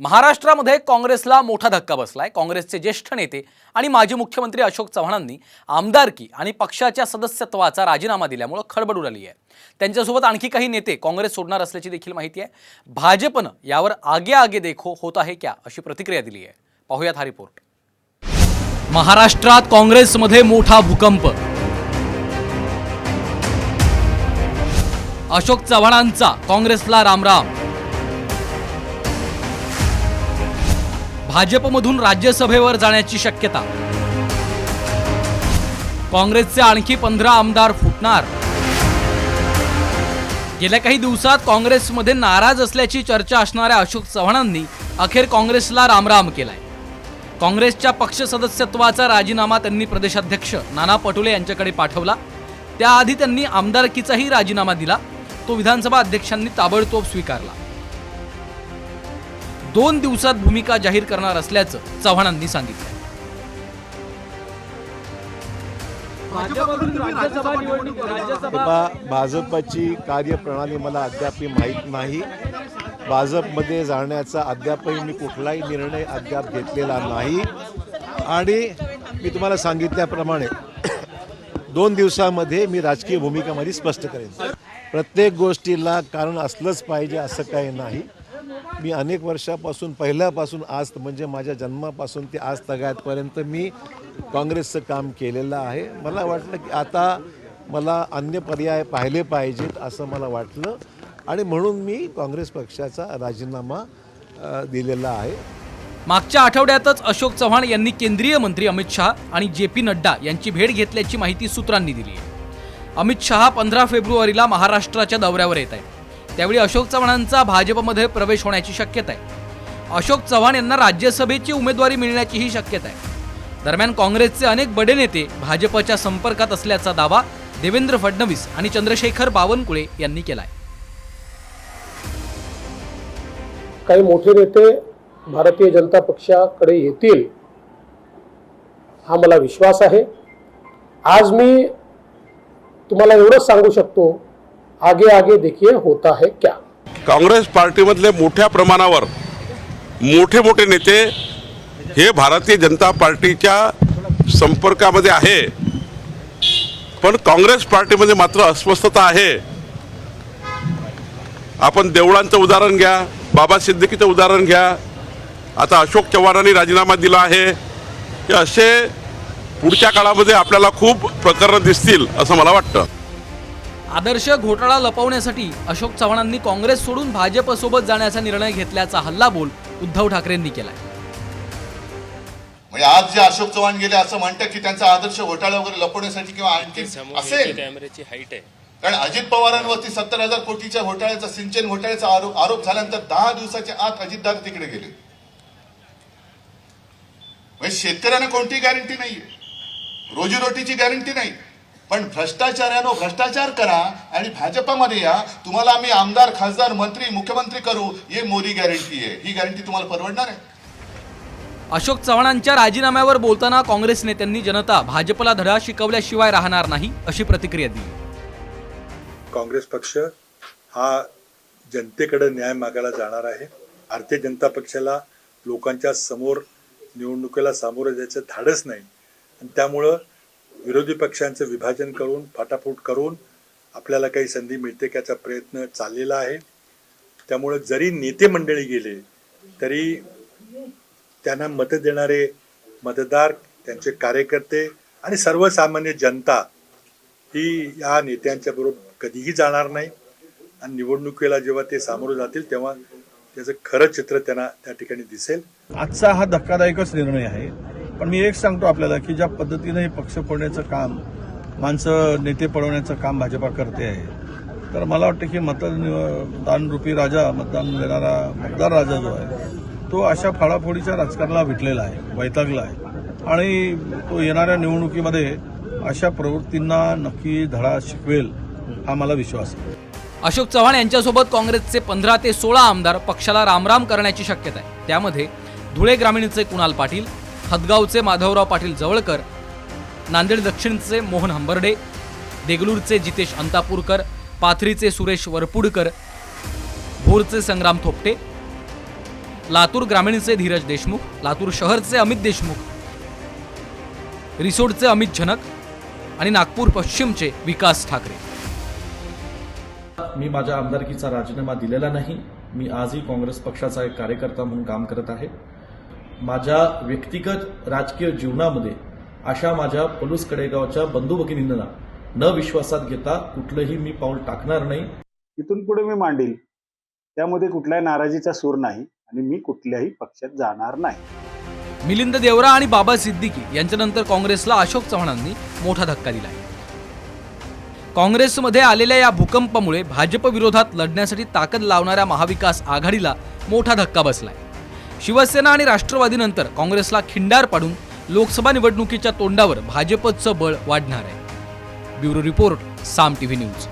महाराष्ट्रामध्ये काँग्रेसला मोठा धक्का बसलाय. काँग्रेसचे ज्येष्ठ नेते आणि माजी मुख्यमंत्री अशोक चव्हाणांनी आमदारकी आणि पक्षाच्या सदस्यत्वाचा राजीनामा दिल्यामुळं खडबड उडाली आहे. त्यांच्यासोबत आणखी काही नेते काँग्रेस सोडणार असल्याची देखील माहिती आहे. भाजपनं यावर आगे आगे देखो होत आहे क्या अशी प्रतिक्रिया दिली आहे. पाहूयात हा रिपोर्ट महाराष्ट्रात काँग्रेसमध्ये मोठा भूकंप. अशोक चव्हाणांचा काँग्रेसला रामराम. भाजपमधून राज्यसभेवर जाण्याची शक्यता. काँग्रेसचे आणखी पंधरा आमदार फुटणार. गेल्या काही दिवसात काँग्रेसमध्ये नाराज असल्याची चर्चा असणाऱ्या अशोक चव्हाणांनी अखेर काँग्रेसला रामराम केलाय. काँग्रेसच्या पक्ष सदस्यत्वाचा राजीनामा त्यांनी प्रदेशाध्यक्ष नाना पटोले यांच्याकडे पाठवला. त्याआधी त्यांनी आमदारकीचाही राजीनामा दिला. तो विधानसभा अध्यक्षांनी ताबडतोब स्वीकारला. दोन दिवसात भूमिका जाहीर करणार असल्याचं चव्हाणांनी सांगितलं. भाजपची कार्यप्रणाली मला अद्याप माहीत नाही. भाजपमध्ये जाण्याचा अद्यापही मी कुठलाही निर्णय अद्याप घेतलेला नाही. आणि मी तुम्हाला सांगितल्याप्रमाणे दोन दिवसामध्ये मी राजकीय भूमिकामध्ये स्पष्ट करेन. प्रत्येक गोष्टीला कारण असलंच पाहिजे असं काही नाही. मी अनेक वर्षापासून पहिल्यापासून आज म्हणजे माझ्या जन्मापासून ते आज तगायतपर्यंत मी काँग्रेसचं काम केलेलं आहे. मला वाटलं की आता मला अन्य पर्याय पाहिले पाहिजेत असं मला वाटलं आणि म्हणून मी काँग्रेस पक्षाचा राजीनामा दिलेला आहे. मागच्या आठवड्यातच अशोक चव्हाण यांनी केंद्रीय मंत्री अमित शहा आणि जे पी नड्डा यांची भेट घेतल्याची माहिती सूत्रांनी दिली आहे. अमित शहा पंधरा फेब्रुवारीला महाराष्ट्राच्या दौऱ्यावर येत आहेत. त्यावेळी अशोक चव्हाणांचा भाजपमध्ये प्रवेश होण्याची शक्यता आहे. अशोक चव्हाण यांना राज्यसभेची उमेदवारी मिळण्याचीही शक्यता आहे. दरम्यान काँग्रेसचे अनेक बडे नेते भाजपच्या संपर्कात असल्याचा दावा देवेंद्र फडणवीस आणि चंद्रशेखर बावनकुळे यांनी केलाय. काही मोठे नेते भारतीय जनता पक्षाकडे येतील हा मला विश्वास आहे. आज मी तुम्हाला एवढंच सांगू शकतो आगे आगे देखिए होता है क्या? काँग्रेस पार्टीमधले मोठ्या प्रमाणावर मोठे मोठे नेते हे भारतीय जनता पार्टीच्या संपर्कामध्ये आहे. पण काँग्रेस पार्टीमध्ये मात्र अस्वस्थता आहे. आपण देवळांचं उदाहरण घ्या बाबा सिद्दीकीचं उदाहरण घ्या. आता अशोक चव्हाणांनी राजीनामा दिला आहे. हे असे पुढच्या काळामध्ये आपल्याला खूप प्रकरणं दिसतील असं मला वाटतं. आदर्श घोटाळा लपवण्यासाठी अशोक चव्हाणांनी काँग्रेस सोडून भाजपसोबत जाण्याचा निर्णय घेतल्याचा हल्लाबोल उद्धव ठाकरेंनी केलाय. म्हणजे आज जे अशोक चव्हाण गेले असं म्हणतात की त्यांचा आदर्श घोटाळा वगैरे लपवण्यासाठी किंवा आणखी असेल. कॅमेऱ्याची हाईट आहे. कारण अजित पवारांवरती सत्तर हजार कोटीच्या घोटाळ्याचा सिंचन घोटाळ्याचा आरोप आरोप झाल्यानंतर दहा दिवसाच्या आत अजितदादा तिकडे गेले. म्हणजे शेतकऱ्यांना कोणतीही गॅरंटी नाहीये? रोजीरोटीची गॅरंटी नाही. पण भ्रष्टाचारानं भ्रष्टाचार करा आणि भाजपामध्ये या. तुम्हाला आम्ही आमदार खासदार मंत्री मुख्यमंत्री करू. ही मोदी गॅरंटी आहे. ही गॅरंटी तुम्हाला परवडणार आहे? अशोक चव्हाणांच्या राजीनाम्यावर बोलताना काँग्रेस नेत्यांनी जनता भाजपला धडा शिकवल्याशिवाय राहणार नाही अशी प्रतिक्रिया दिली. काँग्रेस पक्ष हा जनतेकडे न्याय मागायला जाणार आहे. भारतीय जनता पक्षाला लोकांच्या समोर निवडणुकीला सामोरं जायचं धाडस नाही. आणि त्यामुळं विरोधी पक्षांचं विभाजन करून फाटाफूट करून आपल्याला काही संधी मिळते का याचा प्रयत्न चाललेला आहे. त्यामुळं जरी नेते मंडळी गेले तरी त्यांना मतं देणारे मतदार त्यांचे कार्यकर्ते आणि सर्वसामान्य जनता ही या नेत्यांच्या बरोबर कधीही जाणार नाही. आणि निवडणुकीला जेव्हा ते सामोरं जातील तेव्हा त्याचं खरं चित्र त्यांना त्या ठिकाणी दिसेल. आजचा हा धक्कादायकच निर्णय आहे. पण मी एक सांगतो आपल्याला की ज्या पद्धतीनं हे पक्ष फोडण्याचं काम माणसं नेते पळवण्याचं काम भाजपा करते आहे तर मला वाटतं की मतदान रूपी राजा मतदान देणारा मतदार राजा जो आहे तो अशा फळाफोडीच्या राजकारणाला विटलेला आहे वैतागला आहे. आणि तो येणाऱ्या निवडणुकीमध्ये अशा प्रवृत्तींना नक्की धडा शिकवेल हा मला विश्वास आहे. अशोक चव्हाण यांच्यासोबत काँग्रेसचे पंधरा ते सोळा आमदार पक्षाला रामराम करण्याची शक्यता आहे. त्यामध्ये धुळे ग्रामीणचे कुणाल पाटील हदगावचे माधवराव पाटील जवळकर नांदेड दक्षिणचे मोहन हंबर्डे देगलूरचे जितेश अंतापूरकर पाथरीचे सुरेश वरपुडकर भोरचे संग्राम थोपटे लातूर ग्रामीणचे धीरज देशमुख लातूर शहरचे अमित देशमुख रिसोडचे अमित झनक आणि नागपूर पश्चिमचे विकास ठाकरे. मी माझ्या आमदारकीचा राजीनामा दिलेला नाही. मी आजही काँग्रेस पक्षाचा एक कार्यकर्ता म्हणून काम करत आहे. माझ्या व्यक्तिगत राजकीय जीवनामध्ये अशा माझ्या पलूस कडेगावच्या बंधू भगिनींना न विश्वासात घेता कुठलंही मी पाऊल टाकणार नाही. इथून पुढे मी मांडील. त्यामध्ये कुठल्याही नाराजीचा सूर नाही आणि मी कुठल्याही पक्षात जाणार नाही. मिलिंद देवरा आणि बाबा सिद्दीकी यांच्यानंतर काँग्रेसला अशोक चव्हाणांनी मोठा धक्का दिला आहे. काँग्रेसमध्ये आलेल्या या भूकंपामुळे भाजप विरोधात लढण्यासाठी ताकद लावणाऱ्या महाविकास आघाडीला मोठा धक्का बसलाय. शिवसेना आणि राष्ट्रवादीनंतर काँग्रेसला खिंडार पाडून लोकसभा निवडणुकीच्या तोंडावर भाजपचं बळ वाढणार आहे. Bureau report Saam TV news.